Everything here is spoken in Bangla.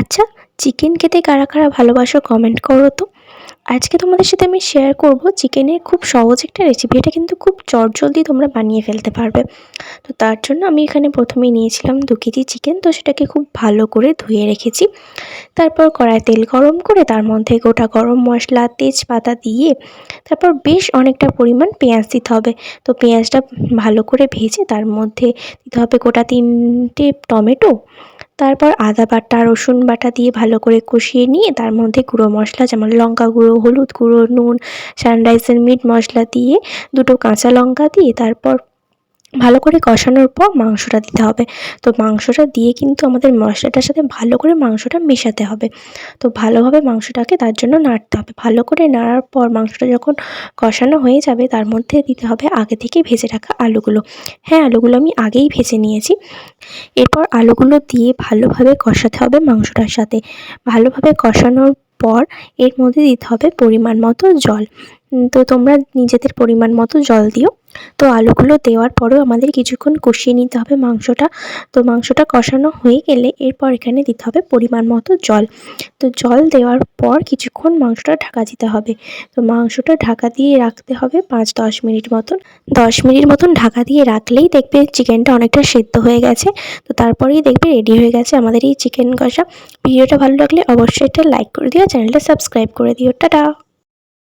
আচ্ছা চিকেন খেতে কারা কারা ভালোবাসো কমেন্ট করো তো। আজকে তোমাদের সাথে আমি শেয়ার করব চিকেনের খুব সহজ একটা রেসিপি এটা কিন্তু খুব চটজলদি তোমরা বানিয়ে ফেলতে পারবে। তো তার জন্য আমি এখানে প্রথমেই নিয়েছিলাম দু কেজি চিকেন তো সেটাকে খুব ভালো করে ধুয়ে রেখেছি। তারপর কড়াই তেল গরম করে তার মধ্যে গোটা গরম মশলা, তেজপাতা দিয়ে তারপর বেশ অনেকটা পরিমাণ পেঁয়াজ দিতে হবে। তো পেঁয়াজটা ভালো করে ভেজে তার মধ্যে দিতে হবে গোটা তিনটে টমেটো তারপর আদা বাটা, রসুন বাটা দিয়ে ভালো করে কষিয়ে নিয়ে তার মধ্যে গুঁড়ো মশলা, যেমন লঙ্কা গুঁড়ো, হলুদ গুঁড়ো, নুন সানরাইজের মিট মশলা দিয়ে দুটো কাঁচা লঙ্কা দিয়ে তারপর ভালো করে কষানোর পর মাংসটা দিতে হবে। তো মাংসটা দিয়ে কিন্তু আমাদের মশলাটার সাথে ভালো করে মাংসটা মেশাতে হবে। তো ভালোভাবে মাংসটাকে তার জন্য নাড়তে হবে। ভালো করে নাড়ার পর মাংসটা যখন কষানো হয়ে যাবে, তার মধ্যে দিতে হবে আগে থেকে ভেজে রাখা আলুগুলো। হ্যাঁ আলুগুলো আমি আগেই ভেজে নিয়েছি। এরপর আলুগুলো দিয়ে ভালোভাবে কষাতে হবে মাংসটার সাথে। ভালোভাবে কষানোর পর এর মধ্যে দিতে হবে পরিমাণ মতো জল। তো তোমরা নিজেদের পরিমাণ মতো জল দিও। তো আলুগুলো দেওয়ার পরেও আমাদের কিছুক্ষণ কষিয়ে নিতে হবে মাংসটা। তো মাংসটা কষানো হয়ে গেলে এরপর এখানে দিতে হবে পরিমাণ মতো জল। তো জল দেওয়ার পর কিছুক্ষণ মাংসটা ঢাকা দিতে হবে। তো মাংসটা ঢাকা দিয়ে রাখতে হবে পাঁচ দশ মিনিট মতন। দশ মিনিট মতন ঢাকা দিয়ে রাখলেই দেখবে চিকেনটা অনেকটা সেদ্ধ হয়ে গেছে। তো তারপরেই দেখবে রেডি হয়ে গেছে আমাদের এই চিকেন কষা। ভিডিওটা ভালো লাগলে অবশ্যই একটা লাইক করে দিও, চ্যানেলটা সাবস্ক্রাইব করে দিও। টাটা!